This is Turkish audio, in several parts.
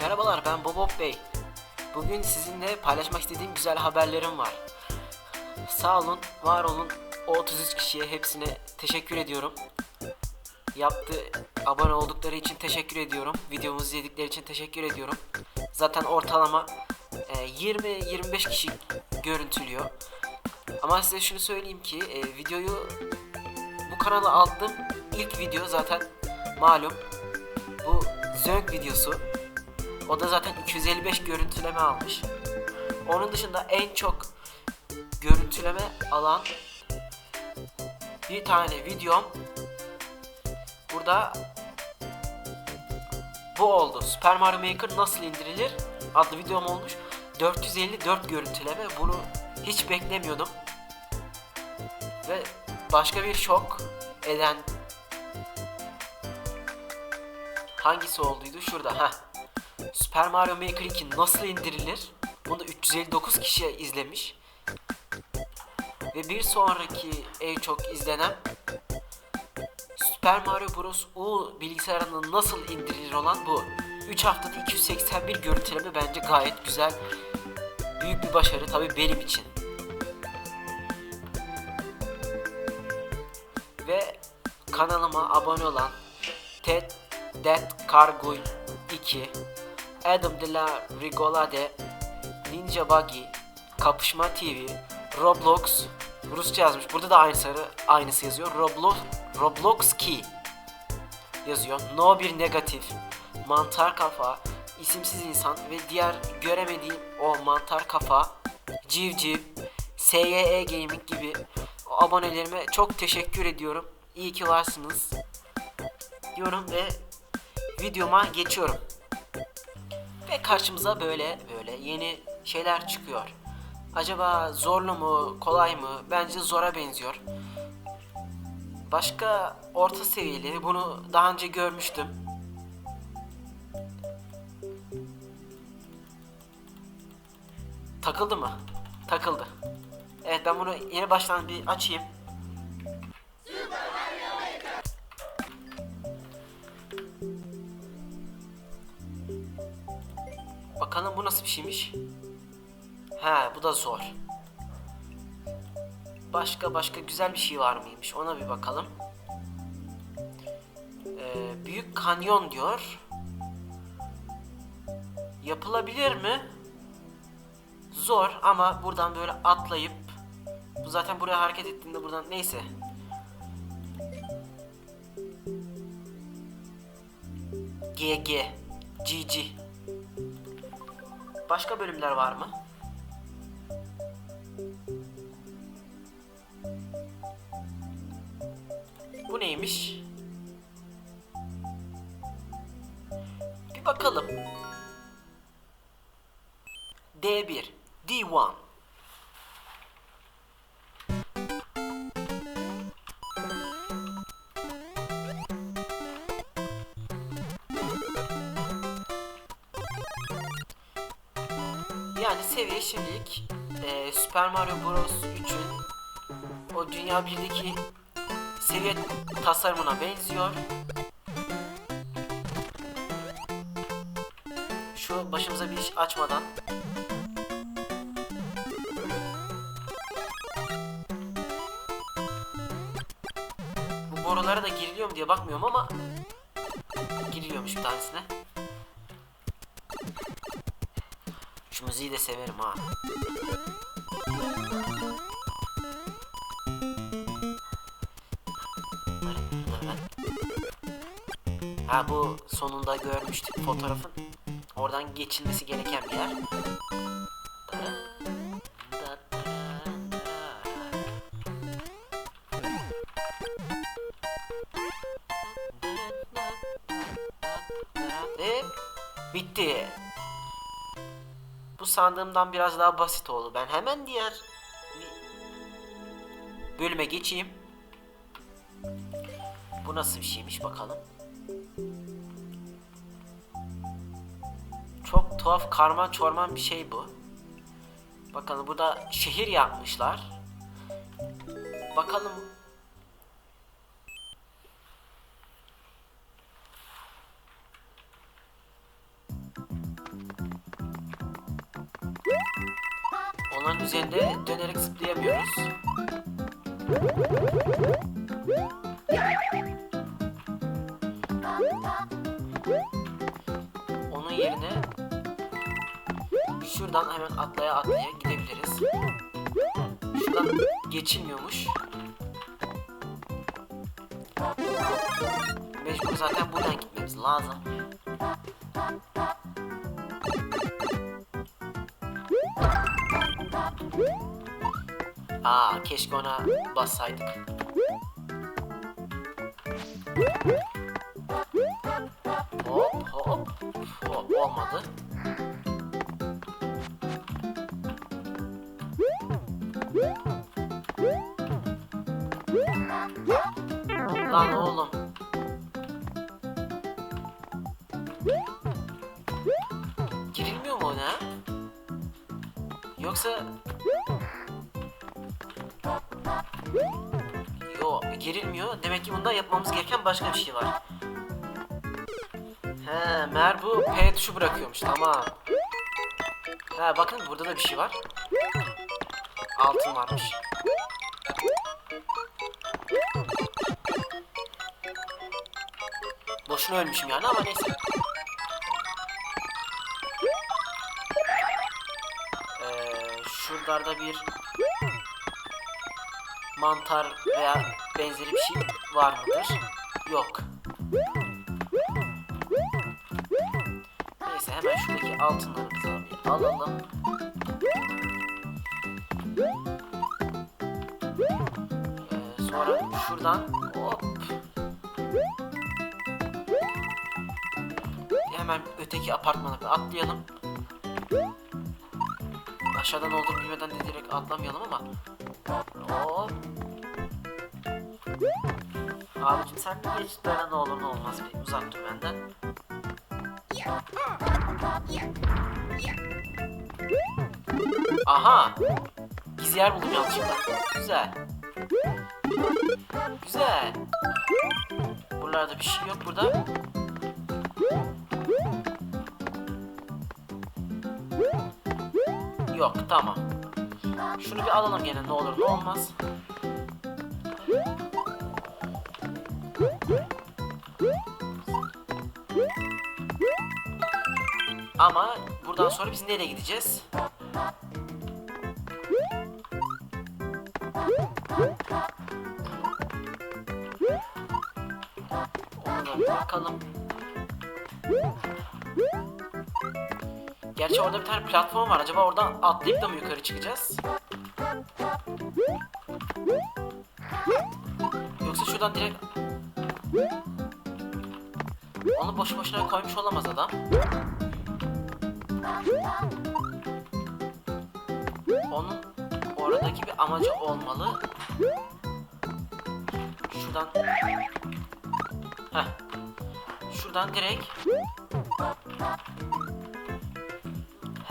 Merhabalar ben Bobob Bey. Bugün sizinle paylaşmak istediğim güzel haberlerim var. Sağ olun, var olun. O 33 kişiye hepsine teşekkür ediyorum. Yaptı, abone oldukları için teşekkür ediyorum. Videomuzu izledikleri için teşekkür ediyorum. Zaten ortalama e, 20-25 kişi görüntülüyor. Ama size şunu söyleyeyim ki e, videoyu bu kanala aldığım ilk video zaten malum bu Zönk videosu. O da zaten 255 görüntüleme almış. Onun dışında en çok görüntüleme alan bir tane videom burada bu oldu. Super Mario Maker nasıl indirilir adlı videom olmuş. 454 görüntüleme. Bunu hiç beklemiyordum. Ve başka bir şok eden hangisi olduydu? Şurada. ha. Super Mario Maker 2 nasıl indirilir? Bunu 359 kişi izlemiş. Ve bir sonraki en çok izlenen Super Mario Bros. U bilgisayarının nasıl indirilir olan bu. 3 haftada 281 görüntüleme bence gayet güzel. Büyük bir başarı tabi benim için. Ve kanalıma abone olan Ted Dead Cargoy 2 Adam de la Rigolade Ninja Buggy Kapışma TV Roblox Rusça yazmış. Burada da aynı sarı aynısı yazıyor. Roblox Roblox Key yazıyor. No bir negatif. Mantar kafa, isimsiz insan ve diğer göremediğim o mantar kafa, civciv, SYE Gaming gibi abonelerime çok teşekkür ediyorum. İyi ki varsınız. Diyorum ve videoma geçiyorum. Karşımıza böyle böyle yeni şeyler çıkıyor. Acaba zorlu mu, kolay mı? Bence zora benziyor. Başka orta seviyeleri bunu daha önce görmüştüm. Takıldı mı? Takıldı. Evet ben bunu yeni baştan bir açayım. Bakalım bu nasıl bir şeymiş. He bu da zor. Başka başka güzel bir şey var mıymış ona bir bakalım. Ee, büyük kanyon diyor. Yapılabilir mi? Zor ama buradan böyle atlayıp bu zaten buraya hareket ettiğinde buradan neyse. GG GG Başka bölümler var mı? Bu neymiş? Bir bakalım. D1 D1 seviye şimdilik e, Super Mario Bros 3'ün o Dünya 1'deki seviye tasarımına benziyor. Şu başımıza bir iş açmadan Bu borulara da giriliyor mu diye bakmıyorum ama giriliyormuş bir tanesine. Müziği de severim ha. Ha bu sonunda görmüştük fotoğrafın. Oradan geçilmesi gereken bir yer. Ve bitti. Sandığımdan biraz daha basit oldu. Ben hemen diğer bölüme geçeyim. Bu nasıl bir şeymiş bakalım. Çok tuhaf karman çorman bir şey bu. Bakalım burada şehir yapmışlar. Bakalım Onların üzerinde dönerek zıplayamıyoruz. Onun yerine şuradan hemen atlaya atlaya gidebiliriz. Şuradan geçilmiyormuş. Mecbur zaten buradan gitmemiz lazım. Aa keşke ona bassaydık. Hop hop hop olmadı. Lan oğlum. Girilmiyor mu ona? Yoksa... Yo girilmiyor. Demek ki bunda yapmamız gereken başka bir şey var. He, meğer bu P tuşu bırakıyormuş. Tamam. He, bakın burada da bir şey var. Altın varmış. Boşuna ölmüşüm yani ama neyse. Şuralarda bir mantar veya benzeri bir şey var mıdır? Yok. Neyse hemen şuradaki altınlarımızı alalım. Ee, sonra şuradan hop. Hemen öteki apartmana atlayalım. Aşağıdan olduğunu bilmeden de direkt atlamayalım ama. Hop. Abicim sen bir geç böyle ne olur ne olmaz bir uzak dur benden. Aha! Gizli yer buldum yanlışlıkla. Güzel. Güzel. Buralarda bir şey yok burada. Yok tamam. Şunu bir alalım gene ne olur ne olmaz. Ama buradan sonra biz nereye gideceğiz? Ona bakalım. Gerçi orada bir tane platform var. Acaba oradan atlayıp da mı yukarı çıkacağız? Yoksa şuradan direkt... Onu boşu boşuna koymuş olamaz adam. Onun oradaki bir amacı olmalı. Şuradan... Heh. Şuradan direkt...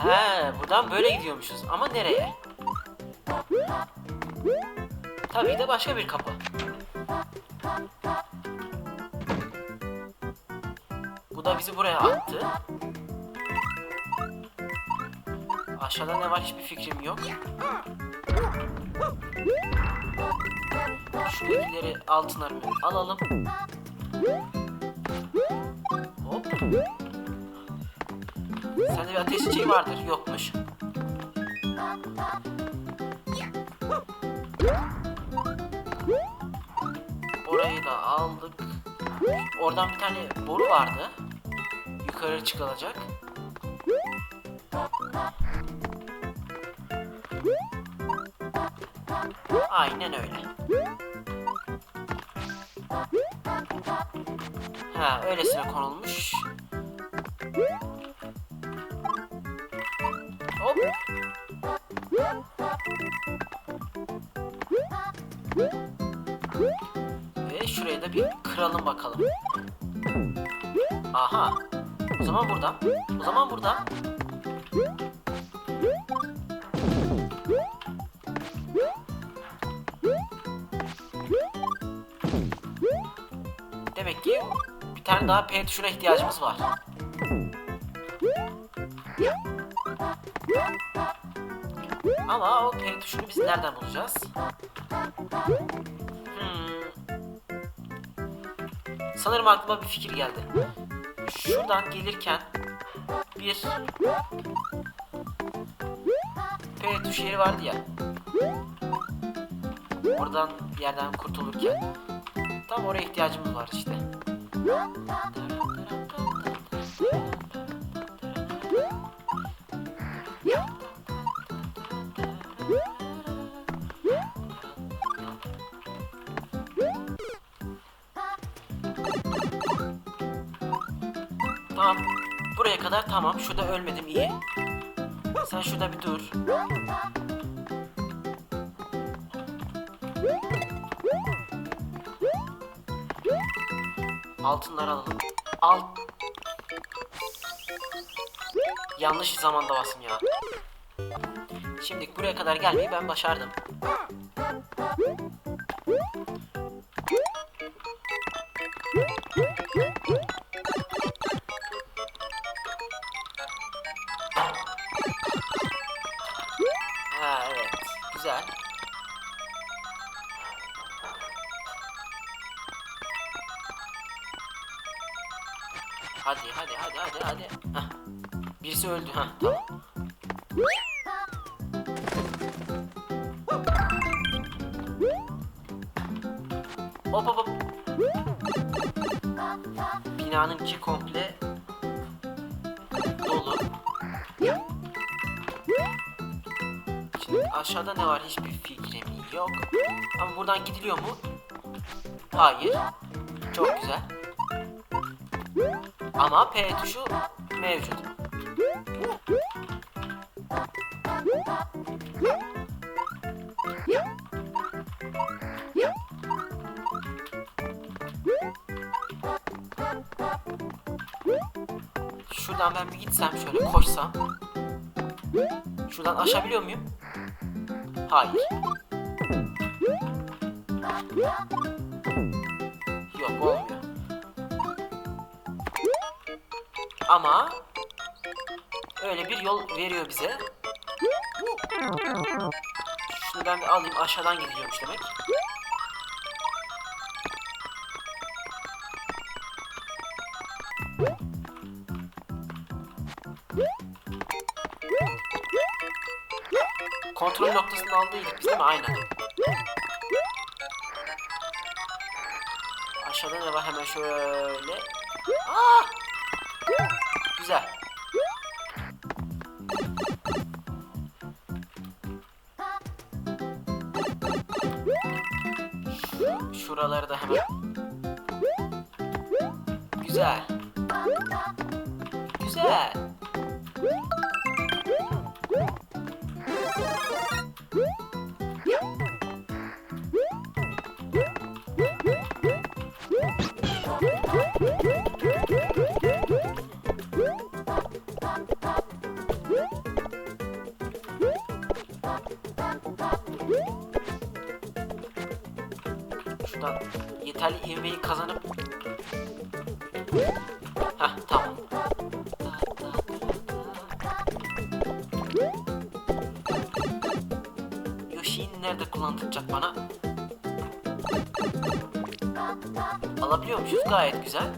He, buradan böyle gidiyormuşuz. Ama nereye? Tabii de başka bir kapı. Bu da bizi buraya attı. Aşağıda ne var hiçbir fikrim yok. Şuradakileri altınlarımı alalım. Bir ateş çiçeği vardır. Yokmuş. Orayı da aldık. Oradan bir tane boru vardı. Yukarı çıkılacak. Aynen öyle. Ha, öylesine konulmuş. Hop. Ve şurayı da bir kıralım bakalım. Aha. O zaman burada. O zaman burada. Demek ki bir tane daha P tuşuna ihtiyacımız var. Ama o P tuşunu biz nereden bulacağız? Hmm. Sanırım aklıma bir fikir geldi. Şuradan gelirken bir P tuşu yeri vardı ya. Oradan bir yerden kurtulurken tam oraya ihtiyacımız var işte. Tamam. Şurada ölmedim iyi. Sen şurada bir dur. Altınları alalım. Al. Yanlış zamanda bastım ya. Şimdi buraya kadar gelmeyi ben başardım. Güzel. Hadi hadi hadi hadi hadi. Hah. Birisi öldü. Ha tamam. Hop hop hop. Binanın içi komple aşağıda ne var hiçbir fikrim yok. Ama buradan gidiliyor mu? Hayır. Çok güzel. Ama P tuşu mevcut. Şuradan ben bir gitsem şöyle koşsam. Şuradan aşabiliyor muyum? Hayır. Yok olmuyor. Ama öyle bir yol veriyor bize. Şunu ben alayım aşağıdan gidiyormuş demek. Kontrol noktasını aldıydık değil mi? Aynen. Aşağıda ne var hemen şöyle. Aa! Güzel. Şu- Şuraları da hemen. Güzel. Güzel. Şuradan yeterli ivmeyi kazanıp Hah tamam. Yoshi'yi nerede kullandıracak bana? Alabiliyormuşuz gayet güzel.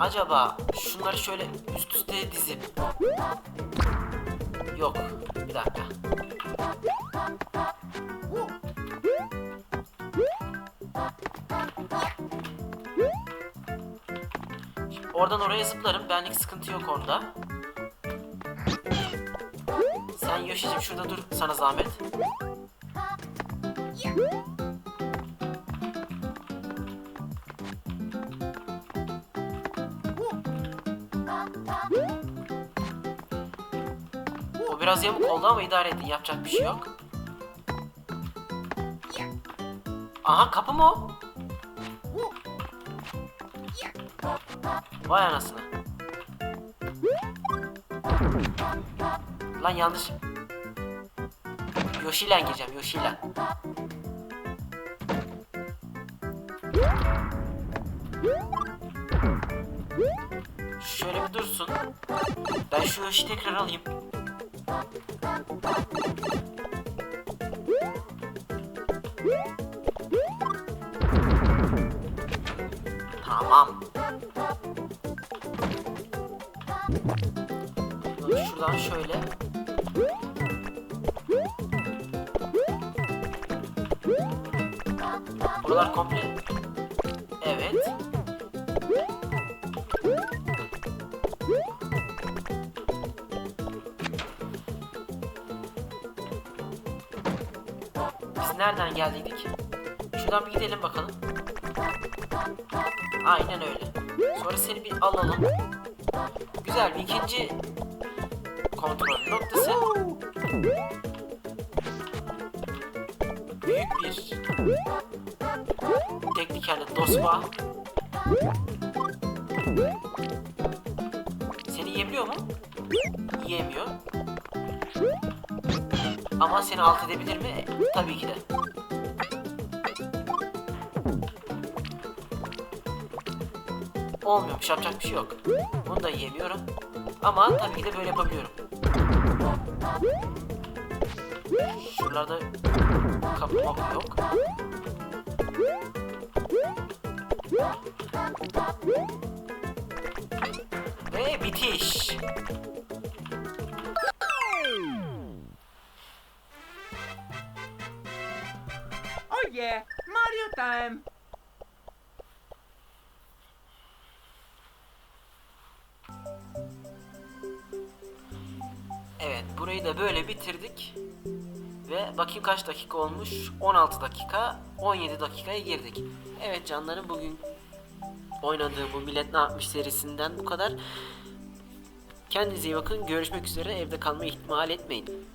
Acaba şunları şöyle üst üste dizip Yok. Bir dakika. Oradan oraya zıplarım. Benlik sıkıntı yok orada. Sen Yoshi'cim şurada dur sana zahmet. Biraz yamuk oldu ama idare edin. Yapacak bir şey yok. Aha kapı mı o? Vay anasını. Lan yanlış. Yoshi'yle gireceğim Yoshi'yle. dursun. Ben şu Yoshi tekrar alayım. Tamam. Şuradan şöyle. Buralar komple. Nereden geldiydik? Şuradan bir gidelim bakalım. Aynen öyle. Sonra seni bir alalım. Güzel bir ikinci kontrol noktası. Büyük bir teknikerli dospa. Seni yiyebiliyor mu? Yiyemiyor. Ama seni alt edebilir mi? Tabii ki de. Olmuyormuş yapacak bir şey yok. Bunu da yiyemiyorum. Ama tabii ki de böyle yapabiliyorum. Şuralarda kapı mapı yok. Ve bitiş. Yeah, Mario time! Evet burayı da böyle bitirdik. Ve bakayım kaç dakika olmuş? 16 dakika, 17 dakikaya girdik. Evet canlarım bugün oynadığı bu Millet Ne Yapmış serisinden bu kadar. Kendinize iyi bakın. Görüşmek üzere. Evde kalmayı ihmal etmeyin.